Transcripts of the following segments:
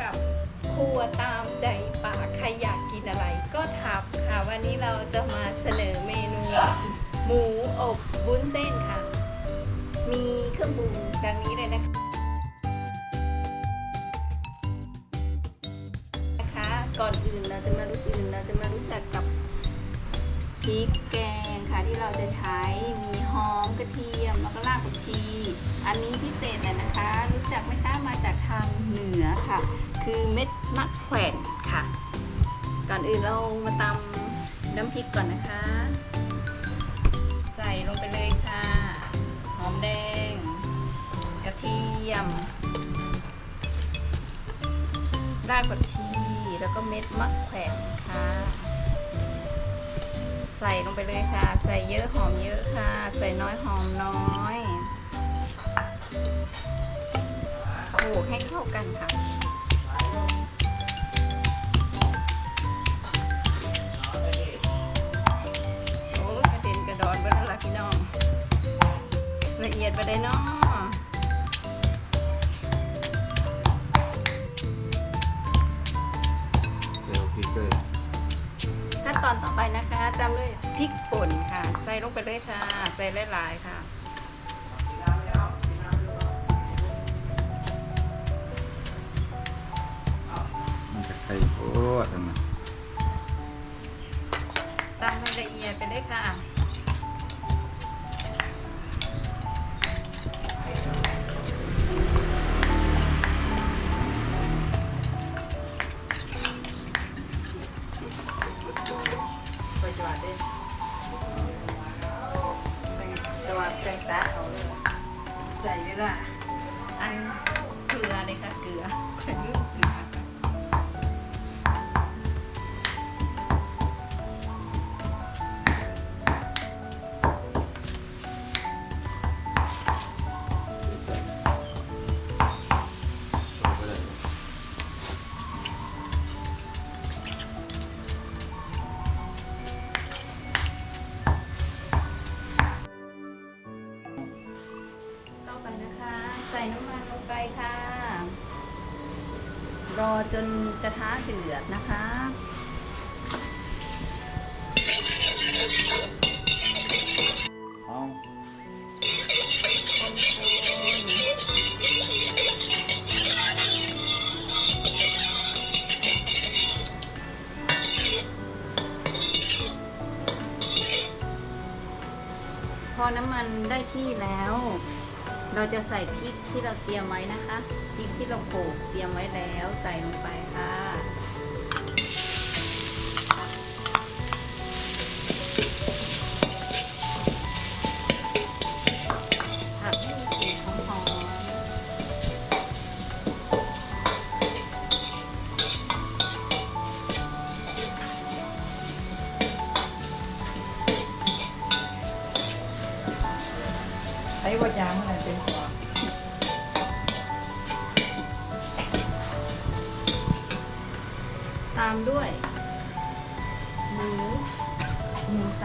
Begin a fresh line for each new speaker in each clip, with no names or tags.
กับครัวตามใจปากใครอยากกินอะไรก็ทำค่ะ วันนี้เราจะมาเสนอเมนู หมูอบวุ้นเส้นค่ะ มีเครื่องปรุงดังนี้เลยนะคะนะคะ ก่อนอื่นเราจะมารู้อื่นเราจะมารู้จักกับพริกแกงค่ะที่เราจะใช้มี กระเทียมแล้วก็รากผักชี อันนี้พิเศษเลยนะคะ รู้จักไหมคะมาจากทางเหนือค่ะ คือเม็ดมะแขวนค่ะ ก่อนอื่นเรามาตำน้ำพริกก่อนนะคะ ใส่ลงไปเลยค่ะ หอมแดง กระเทียม รากผักชีแล้วก็เม็ดมะแขวนค่ะ ใส่ลงไปเลยค่ะ ใส่เยอะหอมเยอะค่ะ ใส่น้อยหอมน้อยโขลกให้เข้ากันค่ะโอ้กระเด็นกระดอนไปแล้วล่ะพี่น้อง ละเอียดไปได้เนาะ หลายๆค่ะ
รอ
จ
นกระทะเดือดนะคะ
เอา
พอน้ำมันได้ที่แล้ว เราจะใส่พริกที่เราเตรียมไว้นะคะพริกที่เราโขลกเตรียมไว้แล้วใส่ลงไปค่ะ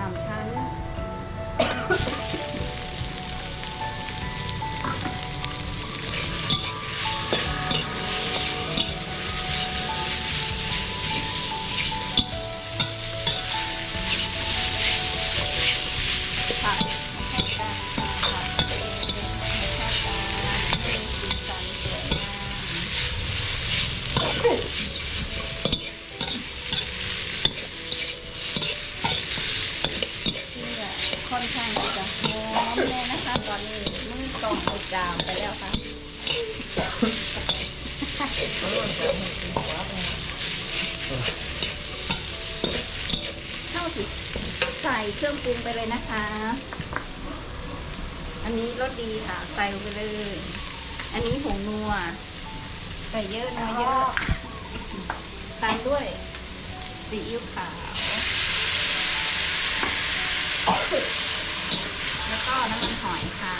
า
ม
ชั้น ส่เครื่องปรุงไปเลยนะคะ อันนี้รสดีค่ะ ใส่ลงไปเลย อันนี้ผงนัว ใส่เยอะนัวเยอะตามด้วยซีอิ๊วขาว แล้วก็น้ำมันหอยค่ะ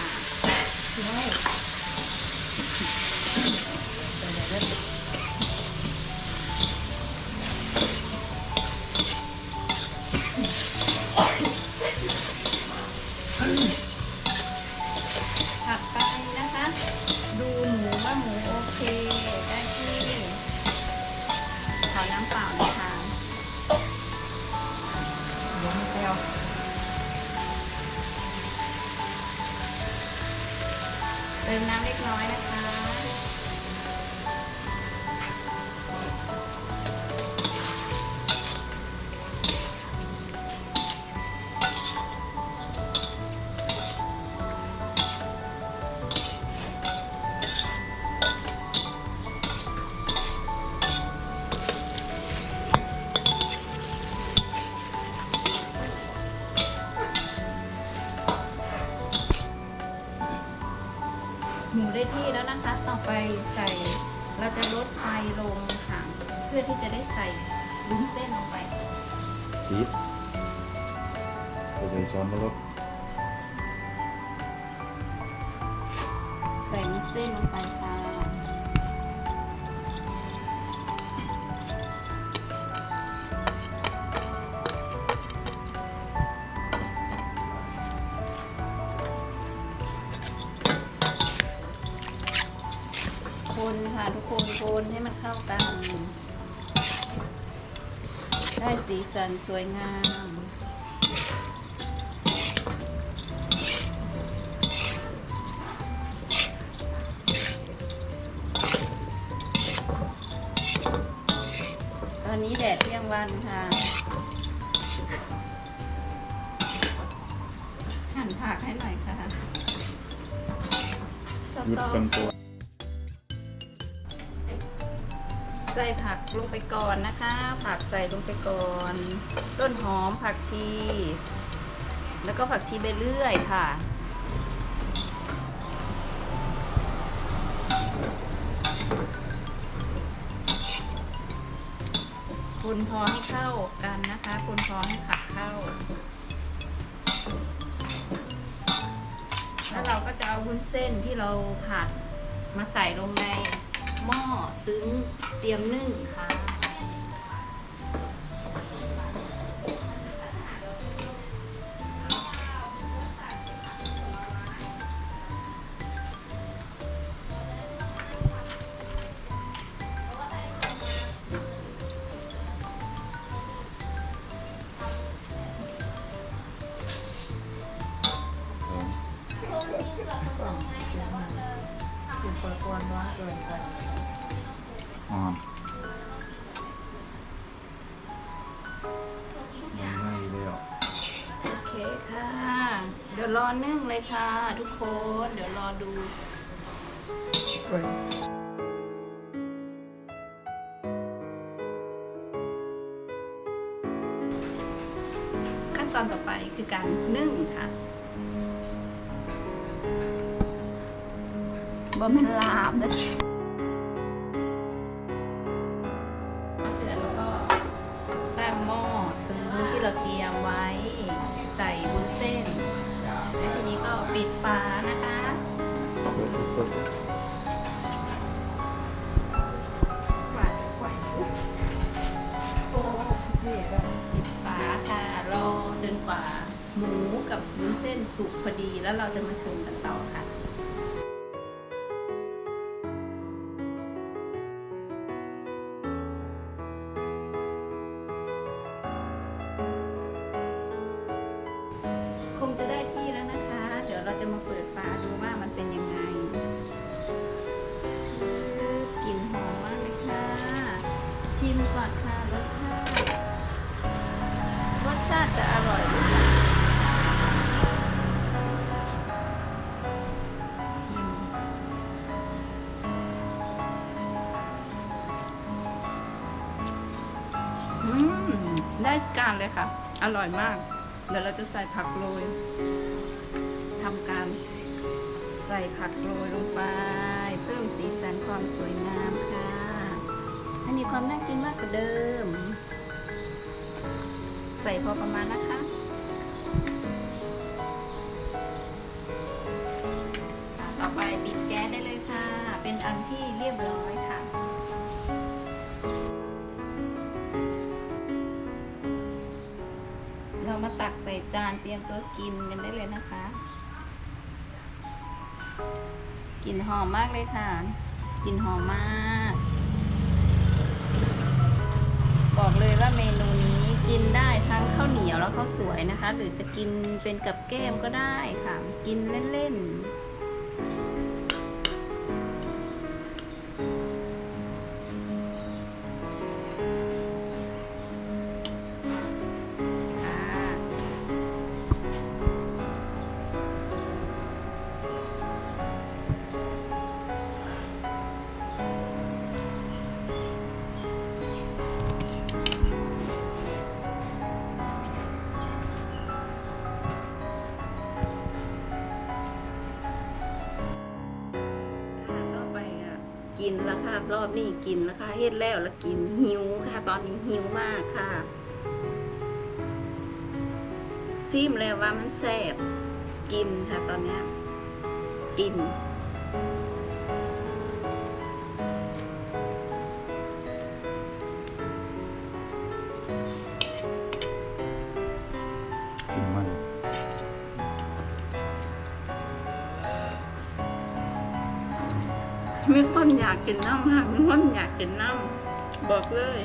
เติมน้ำเล็กน้อยนะคะ พื่อที่จะได้ใส่วุ้นเส้นลงไป
พีทตัวเป็นซ้อนมารถ
ใส่วุ้นเส้นลงไปค่ะคนค่ะทุกคนคนให้มันเข้ากัน ได้สีสันสวยงาม ตอนนี้แดดเที่ยงวันค่ะ หั่นผักให้หน่อยค่ะ
หยุด
ต๊อก
กันตัว
ใส่ผักลงไปก่อนนะคะ ผักใส่ลงไปก่อน ต้นหอมผักชี แล้วก็ผักชีไปเรื่อยค่ะ คนพอให้เข้ากันนะคะ คนพอให้ผักเข้า แล้วเราก็จะเอาวุ้นเส้นที่เราผัดมาใส่ลงใน หม้อซึ้งเตรียมนึ่งค่ะ
คือเปิดตัวน้อยเกินไป
อ่อนยังไงเดียว
โอเคค่ะ เดี๋ยวรอนึ่งเลยค่ะ ทุกคน เดี๋ยวรอดูขั้นตอนต่อไปคือการนึ่งค่ะบ่แม่นลาบเด้ แล้วเราจะมาชมกันต่อค่ะคงจะได้ที่แล้วนะคะ เดี๋ยวเราจะมาเปิดฝาดูว่ามันเป็นยังไงกลิ่นหอมมากเลยค่ะ ชิมก่อนค่ะรสชาติ รสชาติจะ การเลยค่ะ อร่อยมาก เดี๋ยวเราจะใส่ผักโรยทำการใส่ผักโรยลงไป เพิ่มสีสันความสวยงามค่ะให้มีความน่ากินมากกว่าเดิม ใส่พอประมาณนะคะ จานเตรียมตัวกินกันได้เลยนะคะกลิ่นหอมมากเลยค่ะกลิ่นหอมมาก บอกเลยว่าเมนูนี้กินได้ทั้งข้าวเหนียวแล้วข้าวสวยนะคะ หรือจะกินเป็นกับแก้มก็ได้ค่ะ กินเล่นๆ กินแล้วค่ะ รอบนี้กินแล้วค่ะเฮ็ดแล้วแล้วกินหิวค่ะ ตอนนี้หิวมากค่ะซิมแล้วว่ามันแซ่บกินค่ะตอนนี้กิน
มี
คนอยากกินน้ำค่ะมีคนอยากกินน้ำบอกเลย